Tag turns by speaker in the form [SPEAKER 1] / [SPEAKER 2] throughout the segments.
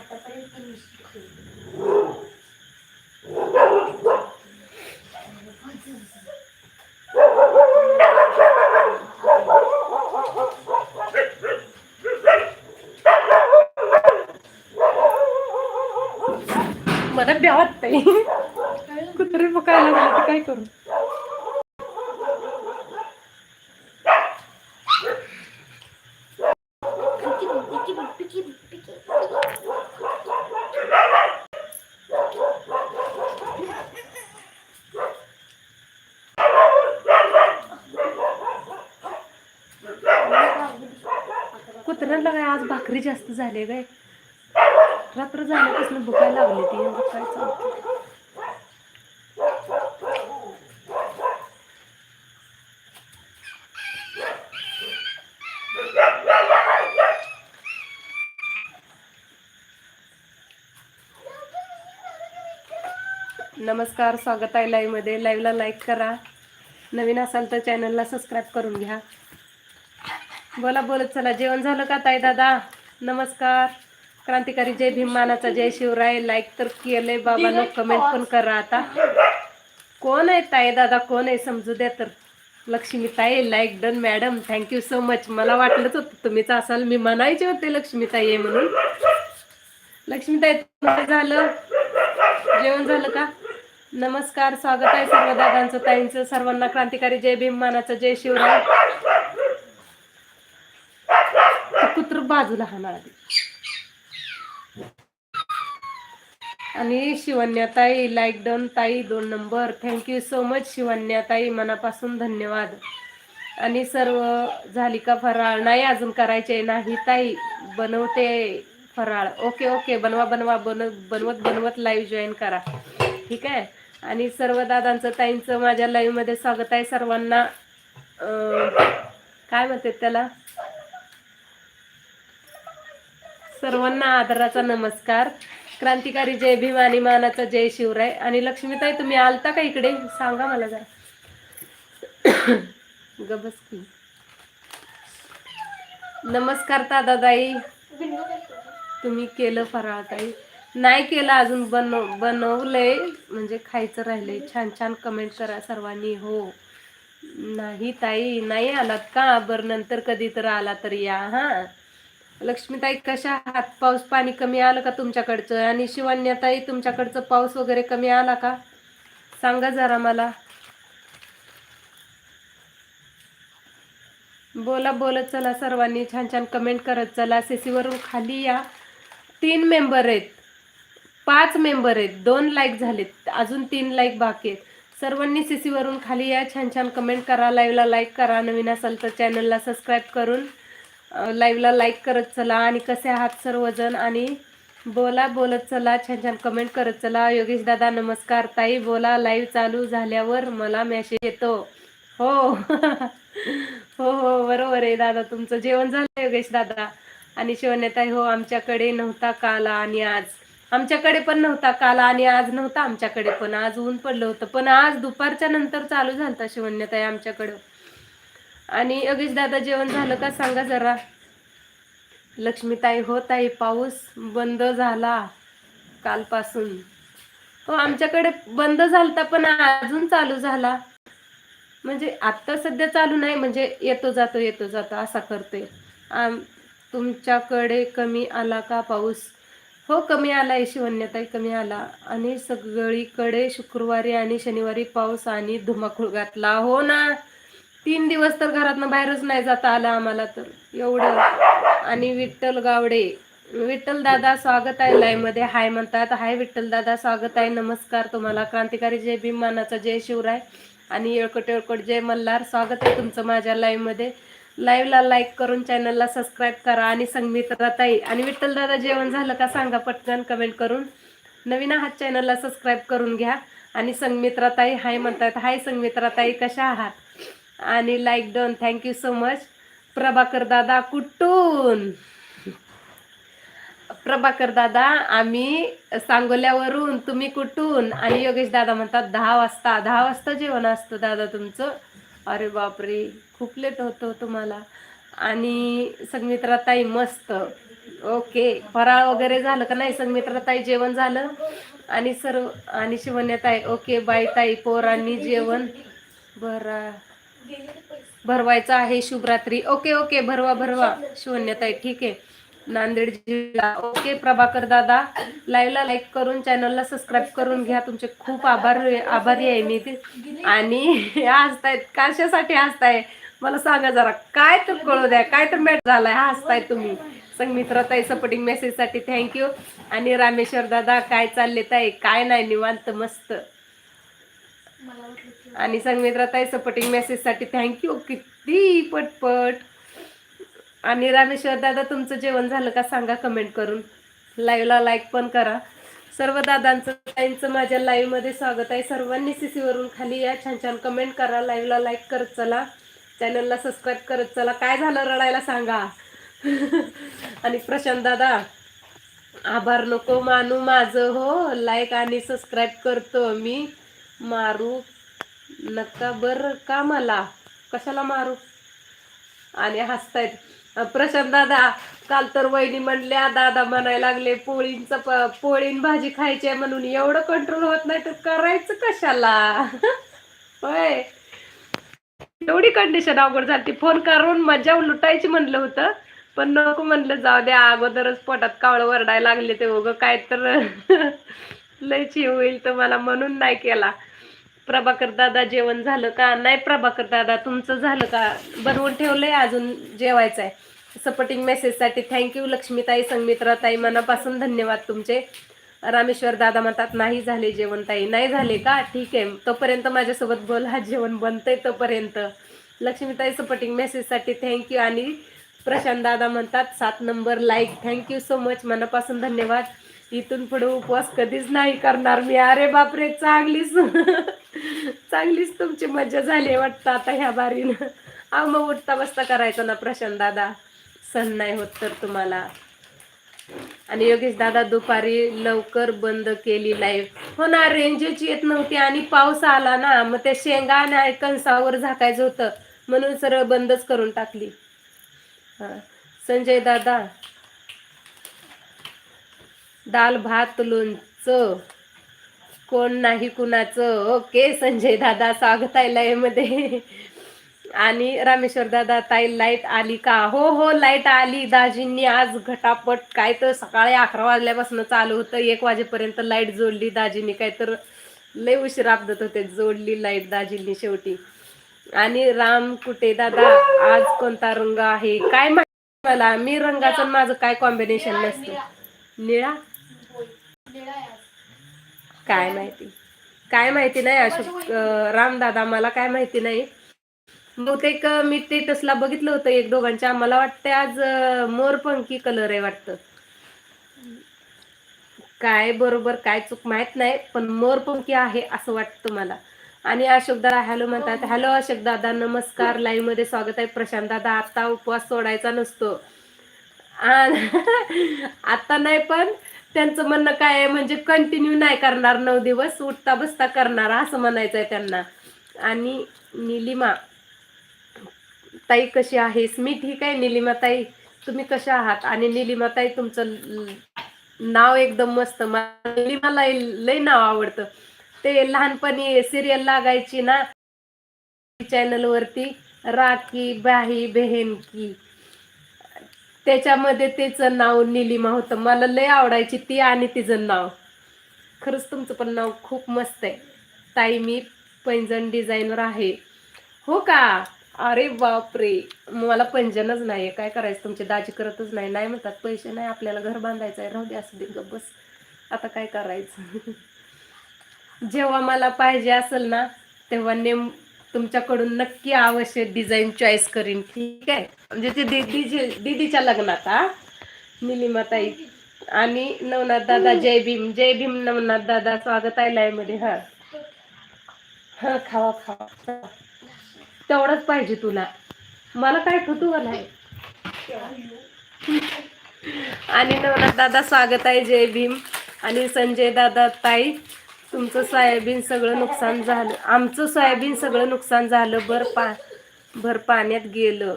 [SPEAKER 1] आतापर्यंत निष्ठुर.
[SPEAKER 2] मला भ्या वाटतंय कुत्रे पकायला लागले तर काय करू कुत्र्याला काय आज भाकरी जास्त झाली काय? रात्र झाल्यापासून भुकायला लागली ती काय चालतं नमस्कार स्वागत आहे लाईव्हमध्ये लाईव्हला लाईक करा. नवीन असाल तर चॅनलला सबस्क्राईब करून घ्या. बोला बोलत चला. जेवण झालं का ताई दादा? नमस्कार. क्रांतिकारी जय भीमानाचा जय शिवराय. लाईक तर केलंय बाबांनो कमेंट पण करा आता. कोण आहे ताई दादा? कोण आहे? समजू द्या तर. लक्ष्मी ताई like done madam thank you so much मला वाटलंच होतं तुम्हीच असाल. मी म्हणायचे होते लक्ष्मीताई आहे म्हणून. लक्ष्मीताई झालं? जेवण झालं का? नमस्कार स्वागत आहे सर्व दादांचं ताईंचं सर्वांना क्रांतिकारी जय भीममानाचं जय शिवराय. कुत्र बाजूला हाणार आधी आणि शिवन्याताई लाईक डन ताई दोन number thank you so much शिवन्याताई. मनापासून धन्यवाद. आणि सर्व झाली का फराळ? नाही अजून करायचे नाही ताई. बनवते फराळ. ओके ओके बनवा बनवा. बन बनवत बनवत लाईव्ह जॉईन करा. ठीक आहे? आणि सर्व दादांचं ताईंचं माझ्या लाईव्हमध्ये स्वागत आहे सर्वांना. काय म्हणतात त्याला? सर्वांना आदराचा नमस्कार. क्रांतिकारी जय भीम आणि मानाचा जय शिवराय. आणि लक्ष्मीताई तुम्ही आलता का इकडे? सांगा मला जरा. गबस की. नमस्कार दादाताई तुम्ही केलं फराळ ताई. नाही केलं अजून बनव बनवलंय. म्हणजे खायचं राहिलंय. छान छान कमेंट करा सर्वांनी. हो. नाही ताई नाही आलात का? बरं नंतर कधी तर आला तर या हा. लक्ष्मीताई कशा आहात? पाऊस पाणी कमी आलं का तुमच्याकडचं? आणि शिवन्याताई तुमच्याकडचं पाऊस वगैरे कमी आला का? सांगा जरा मला. बोला बोलत चला सर्वांनी. छान छान कमेंट करत चला. सीसीवरून खाली या. तीन मेंबर आहेत. पाच मेंबर आहेत. दोन लाईक झालेत. अजून तीन लाईक बाकी आहेत. सर्वांनी सी सीवरून खाली या. छान छान कमेंट करा. लाईव्हला लाईक करा. नवीन असाल तर चॅनलला सबस्क्राईब करून लाईव्हला लाईक करत चला. आणि कसे आहात सर्वजण? आणि बोला बोलत चला. छान छान कमेंट करत चला. योगेश दादा नमस्कार. ताई बोला. लाईव्ह चालू झाल्यावर मला मेसेज येतो. हो. हो हो. बरोबर आहे दादा. तुमचं जेवण झालं योगेश दादा? आणि शिवण्याताई हो आमच्याकडे नव्हता काला आणि आज. आमच्याकडे पण नव्हता काल आणि आज नव्हता आमच्याकडे पण. आज ऊन पडलं होतं. पण आज दुपारच्या नंतर चालू झालता शिवण्यताई आमच्याकडं. आणि योगेश दादा जेवण झालं का सांगा जरा. लक्ष्मीताई होत आहे पाऊस बंद झाला कालपासून. हो आमच्याकडे बंद झालता पण अजून चालू झाला. म्हणजे आत्ता सध्या चालू नाही म्हणजे येतो जातो येतो जातो असा करतोय. आम तुमच्याकडे कमी आला का पाऊस? हो कमी आला आहे शिवन्यताई कमी आला. आणि सगळीकडे शुक्रवारी आणि शनिवारी पाऊस आणि धुमाकूळ घातला. हो ना? तीन दिवस तर घरातनं बाहेरच नाही जाता आलं आम्हाला तर. एवढं. आणि विठ्ठल गावडे. विठ्ठल दादा स्वागत आहे लाईव्हमध्ये हाय म्हणतात. हाय विठ्ठल दादा स्वागत आहे. नमस्कार तुम्हाला. क्रांतिकारी जय भीमानाचा जय शिवराय. आणि येळकट येळकट जय मल्हार. स्वागत आहे तुमचं माझ्या लाईव्हमध्ये लाईव्हला लाईक करून चॅनलला सबस्क्राईब करा आणि संगमित्राताई आणि विठ्ठल दादा जेवण झालं का सांगा पटकन कमेंट करून. नवीन आहात चॅनलला सबस्क्राईब करून घ्या. आणि संगमित्राताई हाय म्हणतात हाय संगमित्राताई कशा आहात? आणि like done thank you so much Prabhakar दादा कुठून? प्रभाकर दादा आम्ही सांगोल्यावरून. तुम्ही कुठून? आणि योगेश दादा म्हणतात दहा वाजता. दहा वाजता जेवण असतं दादा तुमचं. अरे बापरे खूप लेट होतो हो तुम्हाला. आणि संगमित्राताई मस्त. ओके फराळ वगैरे झालं का नाही? संगमित्राताई जेवण झालं. आणि सर्व आणि शिवण्याताई ओके बाय ताई पोरांनी जेवण. भरा भरवायचं आहे शुभरात्री. ओके ओके भरवा भरवा शिवण्याताई ठीक आहे. नांदेड जिल्हा. ओके प्रभाकर दादा. लाईव्हला लाईक करून चॅनलला सबस्क्राईब करून घ्या. तुमचे खूप आभार आभारी आहे मी. ते आणि हसतायत. कशासाठी हसताय? मला सांगा जरा. काय तर कळू द्या. काय तर मॅट झालाय. हसताय तुम्ही. संगमित्रा ताई सपोर्टिंग मेसेजसाठी थँक्यू आणि रामेश्वर दादा काय चालले ताई? काय नाही निवांत मस्त. आणि संगमित्रा ताई सपोर्टिंग मेसेजसाठी थँक्यू किती पटपट. आणि रामेश्वर दादा तुमचं जेवण झालं का सांगा कमेंट करून. लाईव्हला लाईक पण करा. सर्व दादांचं ताईंचं माझ्या लाईव्हमध्ये स्वागत आहे. सर्वांनी सी वरून खाली या छान छान कमेंट करा. लाईव्हला लाईक करत चला. चॅनलला सबस्क्राईब करत चला. काय झालं रडायला सांगा. आणि प्रशांत दादा आभार नको मानू माझं हो. लाईक आणि सबस्क्राईब करतो मी. मारू नका बरं का मला? कशाला मारू? आणि हसतायत. प्रशांत दादा काल तर वहिनी म्हणल्या दादा म्हणायला लागले पोळींचं पोळीन भाजी खायची आहे म्हणून एवढं कंट्रोल होत नाही तर करायचं कशाला? होय. एवढी कंडिशन अवघड झाली फोन करून मजा लुटायची म्हणलं होतं पण नको म्हणलं जाऊ द्या अगोदरच पोटात कावळं वरडायला लागले ते उगं काय तर लयची होईल तर मला म्हणून नाही केला. प्रभाकर दादा जेवण झालं का? नाही प्रभाकर दादा तुमचं झालं का? बनवून ठेवलंय अजून जेवायचं आहे सपोर्टिंग मेसेजसाठी थँक्यू लक्ष्मीताई संगमित्राताई मनापासून धन्यवाद तुमचे. रामेश्वर दादा म्हणतात नाही झाले जेवण ताई. नाही झाले का? ठीक आहे. तोपर्यंत माझ्यासोबत बोल. हा जेवण बनतंय तोपर्यंत. लक्ष्मीताई सपोर्टिंग मेसेजसाठी थँक्यू आणि प्रशांत दादा म्हणतात सात number like thank you so much मनापासून धन्यवाद. इथून पुढे उपवास कधीच नाही करणार मी. अरे बापरे चांगलीच. चांगलीच तुमची मजा झाली वाटतं आता ह्या बारीनं. अहो मग उठता बसता करायचं ना प्रशांत दादा. सण नाही होत तर तुम्हाला. आणि योगेश दादा दुपारी लवकर बंद केली लाईव्ह हो ना रेंजच येत नव्हती आणि पाऊस आला ना मग त्या शेंगा आणि कणसावर झाकायचं होतं. म्हणून सरळ बंदच करून टाकली. हा. संजय दादा दाल भात लोणचं. कोण नाही कुणाचं. ओके संजय दादा स्वागत आहे लाईव्हमध्ये. आणि रामेश्वर दादा ताई लाइट आली का? हो हो लाइट आली. दाजींनी आज घटापट काय तर सकाळी अकरा वाजल्यापासून चालू होतं. एक वाजेपर्यंत लाइट जोडली. दाजींनी काय तर लय उशीर आपदत होते. जोडली लाइट दाजींनी शेवटी. आणि राम कुठे दादा? आज कोणता रंग आहे? काय माहिती मला? मी रंगाचं माझं काय कॉम्बिनेशन नसतं. निळा? काय माहिती? काय माहिती नाही अशोक रामदादा मला काय माहिती नाही. बहुतेक मी मी स्टेटसला बघितलं होतं एक दोघांच्या. मला वाटतं आज अं, मोरपंखी कलर आहे वाटतं. काय बरोबर काय चूक माहीत नाही पण मोरपंखी आहे असं वाटतं मला. आणि अशोक दादा हॅलो म्हणतात. हॅलो अशोक दादा नमस्कार. लाईव्हमध्ये स्वागत आहे. प्रशांत दादा आता उपवास सोडायचा नसतो. आता नाही पण त्यांचं म्हणणं काय आहे? म्हणजे कंटिन्यू नाही करणार नऊ दिवस उठता बसता करणार असं म्हणायचं आहे त्यांना. आणि निलिमा ताई कशी आहेस मी ठीक आहे निलिमा ताई तुम्ही कशा आहात? आणि निलिमा ताई तुमचं नाव एकदम मस्त. निलिमाला लय नाव आवडतं. ते लहानपणी सिरियल लागायची ना चॅनल वरती राखी बाही बेहेन की त्याच्यामध्ये तिचं नाव निलिमा होतं. मला लय आवडायची ती आणि तिचं नाव. खरंच तुमचं पण नाव खूप मस्त आहे. ताई मी पैंजण डिझायनर आहे. हो का? अरे बापरे. मला पंजनच नाही काय करायचं? तुमचे दाजी करतच नाही. नाही म्हणतात पैसे नाही आपल्याला घर बांधायचं आहे राहू दे असं दे बस. आता काय करायचं? जेव्हा मला पाहिजे असेल ना तेव्हा नेम तुमच्याकडून नक्की आवश्यक डिझाईन चॉईस करीन ठीक आहे? म्हणजे ते दीदीचे दीदीच्या लग्नात हा? निलिमाताई आणि नवनाथ दादा जय भीम जय भीम नवनाथ दादा स्वागत आहे लाईमध्ये हा. हा खावा खावा. तेवढंच पाहिजे तुला. मला काय कुतूहल आहे आणि नवनाथ दादा स्वागत आहे जय भीम. आणि संजय दादा ताई तुमचं सोयाबीन सगळं नुकसान झालं. आमचं सोयाबीन सगळं नुकसान झालं भर पा भर पाण्यात गेलं.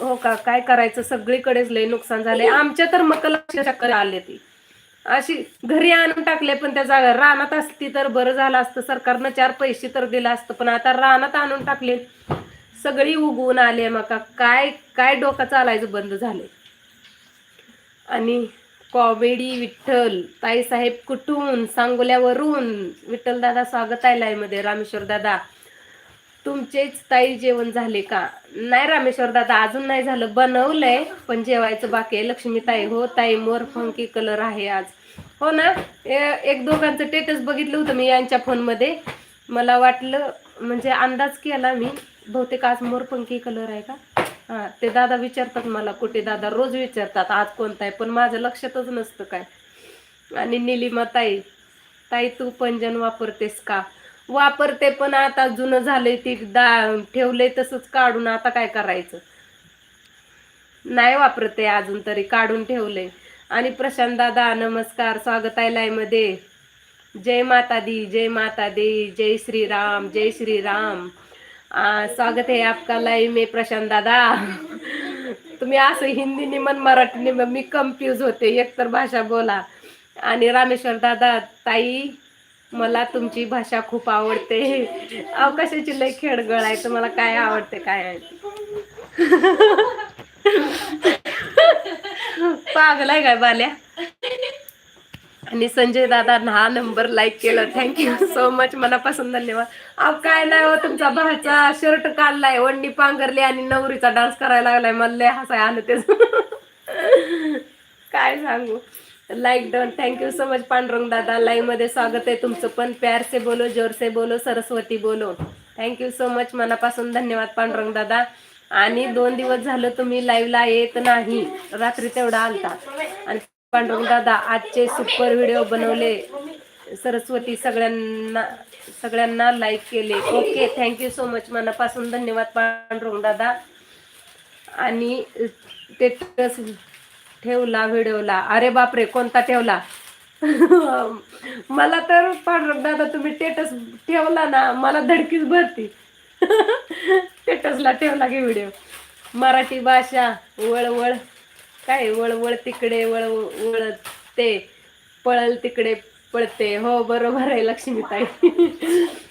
[SPEAKER 2] हो का? काय करायचं? सगळीकडेच लय नुकसान झाले आमच्या तर मकला चक्कर आले ती. अशी घरी आणून टाकले पण त्या जागा रानात असती तर बरं झालं असतं. सरकारनं चार पैसे तर दिलं असतं पण आता रानात आणून टाकले. सगळी उगवून आले मका. काय काय डोकं चालायचं बंद झाले आणि कॉमेडी विठ्ठल ताईसाहेब कुठून सांगोल्यावरून विठ्ठल दादा स्वागत आहे live मध्ये. रामेश्वर दादा तुमचेच ताई जेवण झाले का? नाही रामेश्वर दादा अजून नाही झालं. बनवलंय पण जेवायचं बाकी आहे. लक्ष्मी ताई हो ताई मोर फंकी कलर आहे आज. हो ना? ए- एक दोघांचं टेटस बघितलं होतं मी यांच्या फोनमध्ये. मला वाटलं म्हणजे अंदाज केला मी. बहुतेक आज मोरपंखी कलर आहे का? हां ते दादा विचारतात मला कुठे दादा? रोज विचारतात आज कोणता आहे? पण माझं लक्षातच नसतं काय. आणि निलिमा ताई ताई तू पंजन वापरतेस का? वापरते पण आता जुनं झालंय ती दा ठेवलंय तसंच काढून आता काय करायचं? नाही वापरते अजून तरी काढून ठेवलंय. आणि प्रशांत दादा नमस्कार स्वागत आहे लाईव्हमध्ये जय माता दी जय माता दी जय श्रीराम जय श्रीराम. आ, स्वागत है आपका लाईव्ह में प्रशांत दादा. तुम्ही असं हिंदी मन मराठी मी कम्फ्यूज होते. एकतर भाषा बोला. आणि रामेश्वर दादा ताई मला तुमची भाषा खूप आवडते. अवकाशाची लय खेडगळ आहे तुम्हाला काय आवडते काय आहे? पागल आहे काय बाल्या? आणि संजय दादा हा नंबर लाईक केलं. थँक्यू सो मच मनापासून धन्यवाद अहो काय नाही हो तुमचा भाचा शर्ट काढलाय वंडी पांघरली आणि नवरीचा डान्स करायला लागलाय. मला हसाय आलं तेच काय सांगू? Like done thank you so much Pandurang दादा. लाईव्हमध्ये स्वागत आहे तुमचं पण. प्यार से बोलो जोर से बोलो सरस्वती बोलो. थँक्यू सो मच मनापासून धन्यवाद पांडुरंग दादा. आणि दोन दिवस झालं तुम्ही लाईव्हला येत नाही. रात्री तेवढा आलता. पांडुरंग दादा आजचे सुपर व्हिडिओ बनवले. सरस्वती सगळ्यांना सगळ्यांना लाईक केले. ओके थँक्यू सो मच मनापासून धन्यवाद पांडुरंग दादा. आणि ते ठेवला व्हिडिओला. अरे बापरे कोणता ठेवला? मला तर पांडुरंग दादा तुम्ही टेटस ठेवला ना मला धडकीच भरती. टेटसला ठेवला की व्हिडिओ मराठी भाषा वळवळ. काय वळवळ तिकडे वळ वळते पळल तिकडे पळते. हो बरोबर आहे लक्ष्मीताई.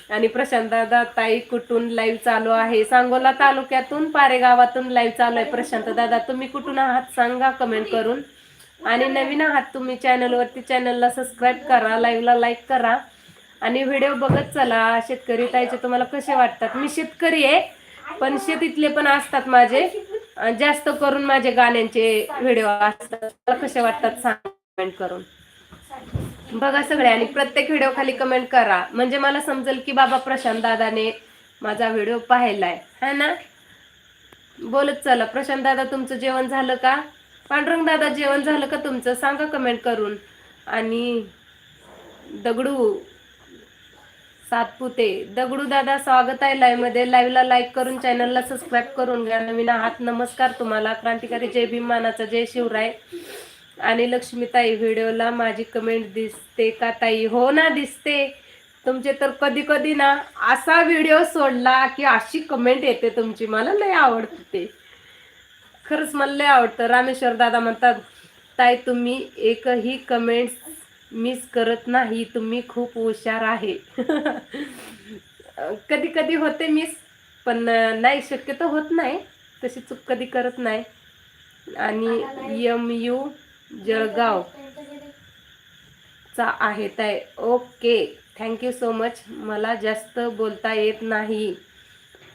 [SPEAKER 2] आणि प्रशांत दादा ताई कुठून लाईव्ह चालू आहे? सांगोला तालुक्यातून पारे गावातून लाईव्ह चालू आहे प्रशांत दादा. तुम्ही कुठून आहात सांगा कमेंट करून. आणि नवीन आहात तुम्ही चॅनलवरती चॅनलला सबस्क्राईब करा लाईव्हला लाईक करा. आणि व्हिडिओ बघत चला. शेतकरी ताईचे तुम्हाला कसे वाटतात? मी शेतकरी आहे पण शेतीतले पण असतात माझे. जास्त करून माझे गाण्यांचे व्हिडिओ असतात. मला कसे वाटतात सांग कमेंट करून. बघा सगळे आणि प्रत्येक व्हिडिओ खाली कमेंट करा. म्हणजे मला समजेल की बाबा प्रशांत दादाने माझा व्हिडिओ पाहिलाय. है ना? बोलत चला. प्रशांत दादा तुमचं जेवण झालं का? पांडुरंग दादा जेवण झालं का तुमचं? सांगा कमेंट करून. आणि दगडू सातपुते. दगडू दादा स्वागत आहे लाईव्हमध्ये. लाईव्हला लाईक करून चॅनलला सबस्क्राईब करून घ्या. नवीन आहात नमस्कार तुम्हाला. क्रांतिकारी जय भीम मानाचा जय शिवराय. आणि लक्ष्मीताई व्हिडिओला माझी कमेंट दिसते का ताई? हो ना दिसते. तुमचे तर कधी कधी ना असा व्हिडिओ सोडला की अशी कमेंट येते तुमची. मला लय आवडते ते. खरंच मला लय आवडतं. रामेश्वर दादा म्हणतात ताई तुम्ही एकही कमेंट मिस करत नाही तुम्ही खूप हुशार आहे. कधी कधी होते मिस पण नाही शक्यतो होत नाही. तशी चूक कधी करत नाही. आणि एम यू जळगाव चा आहे तय ओके. थँक्यू सो मच मला जास्त बोलता येत नाही.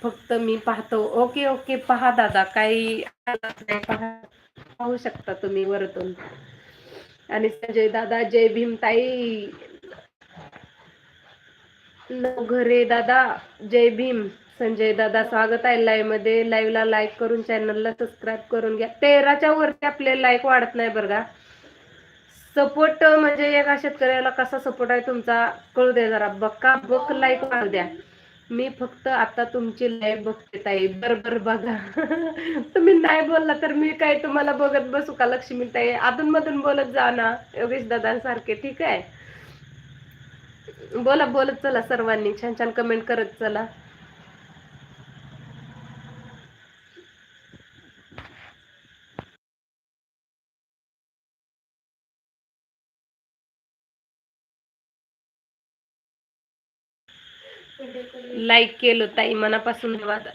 [SPEAKER 2] फक्त मी पाहतो. Okay okay. पहा दादा. काही पाहू शकता तुम्ही वरतून. आणि संजय दादा जय भीम ताई. दादा जय भीम. संजय दादा स्वागत आहे लाईव्हमध्ये. लाईव्हला लाईक करून चॅनलला सबस्क्राईब करून घ्या. तेराच्या वरती आपले लाईक वाढत नाही बरं का? सपोर्ट म्हणजे एका शेतकऱ्याला कसा सपोर्ट आहे तुमचा? कळू द्या जरा. बक्का बक लाईक वाढू द्या. मी फक्त आता तुमची लाईव्ह बघते ताई. बरोबर बघा. तुम्ही नाही बोलला तर मी काय तुम्हाला बघत बसू का लक्ष्मी ताई? अधून मधून बोलत जा ना योगेश दादांसारखे ठीक आहे? बोला बोलत चला सर्वांनी. छान छान कमेंट करत चला. लाईक केलं ताई मनापासून धन्यवाद.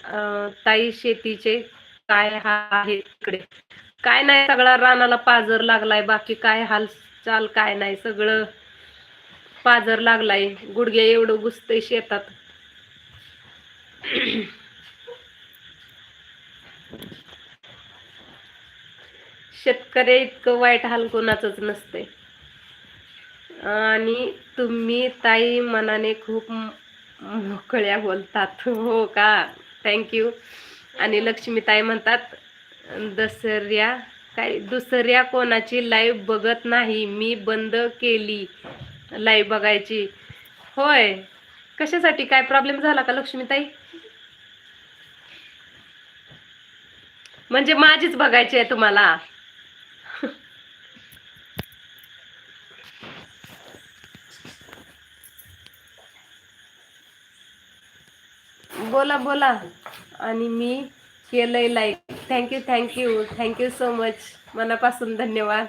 [SPEAKER 2] ताई शेतीचे काय हा आहे तिकडे? काय नाही सगळा रानाला पाजर लागलाय बाकी काय हालचाल काय नाही सगळं पाजर लागलाय. गुडघे एवढं घुसतंय शेतात. शेतकरी इतकं वाईट हाल कोणाचंच नसतंय. आणि तुम्ही ताई मनाने खूप मोकळ्या बोलतात. हो, हो का? थँक्यू आणि लक्ष्मीताई म्हणतात दसऱ्या काय? दुसऱ्या कोणाची लाईव्ह बघत नाही? मी बंद केली लाईव्ह बघायची. होय. कशासाठी? काय प्रॉब्लेम झाला का लक्ष्मीताई? म्हणजे माझीच बघायची आहे तुम्हाला. बोला बोला. आणि मी केलंय like thank you thank you thank you so much मनापासून धन्यवाद.